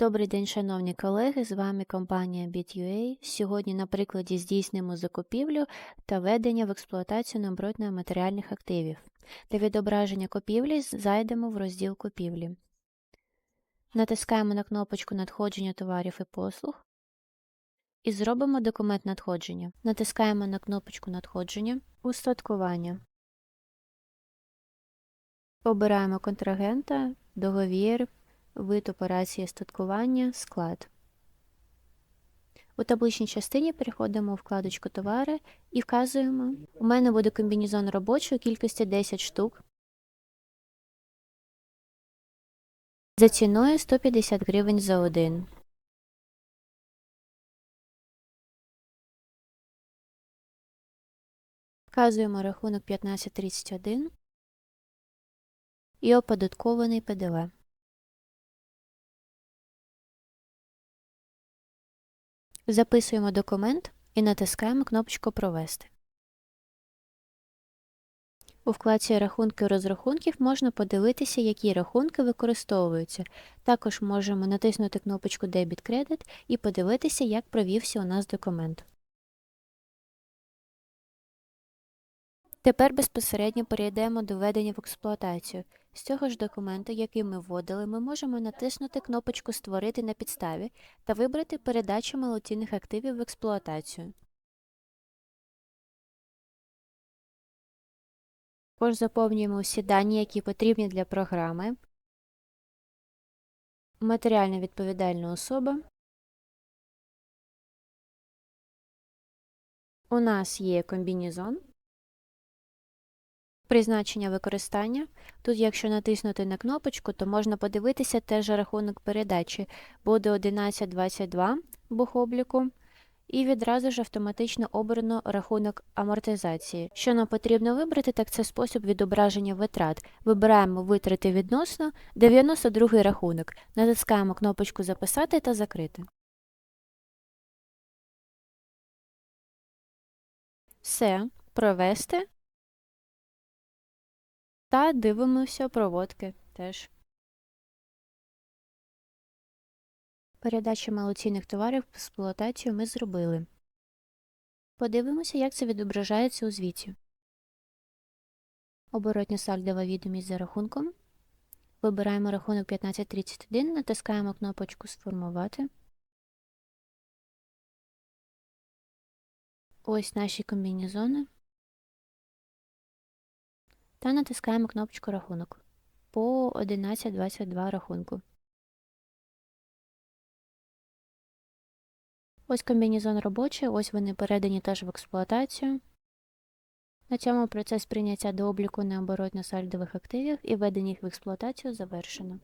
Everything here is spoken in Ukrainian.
Добрий день, шановні колеги, з вами компанія BitUA. Сьогодні на прикладі здійснимо закупівлю та введення в експлуатацію необоротно-матеріальних активів. Для відображення купівлі зайдемо в розділ купівлі. Натискаємо на кнопочку надходження товарів і послуг і зробимо документ надходження. Натискаємо на кнопочку надходження, устаткування. Обираємо контрагента, договір, вид операції статкування, склад. У табличній частині переходимо у вкладочку Товари і вказуємо. У мене буде комбінезон робочий у кількості 10 штук. За ціною 150 гривень за один. Вказуємо рахунок 1531 і оподаткований ПДВ. Записуємо документ і натискаємо кнопочку Провести. У вкладці Рахунки розрахунків можна подивитися, які рахунки використовуються. Також можемо натиснути кнопочку Дебіт кредит і подивитися, як провівся у нас документ. Тепер безпосередньо перейдемо до введення в експлуатацію. З цього ж документу, який ми вводили, ми можемо натиснути кнопочку Створити на підставі та вибрати передачу малоцінних активів в експлуатацію. Також заповнюємо всі дані, які потрібні для програми, матеріально відповідальна особа. У нас є комбінезон. Призначення використання. Тут, якщо натиснути на кнопочку, то можна подивитися теж рахунок передачі. Буде 1122 бухобліку. І відразу ж автоматично обрано рахунок амортизації. Що нам потрібно вибрати, так це спосіб відображення витрат. Вибираємо витрати відносно 92 рахунок. Натискаємо кнопочку Записати та закрити. Все. Провести. Та дивимося проводки теж. Передачу малоцінних товарів в експлуатацію ми зробили. Подивимося, як це відображається у звіті. Оборотня сальдова відомість за рахунком. Вибираємо рахунок 1531, натискаємо кнопочку Сформувати. Ось наші комбінезони та натискаємо кнопочку Рахунок по 1122 рахунку. Ось комбінезон робочий, ось вони передані теж в експлуатацію. На цьому процес прийняття до обліку необоротно сальдових активів і введення їх в експлуатацію завершено.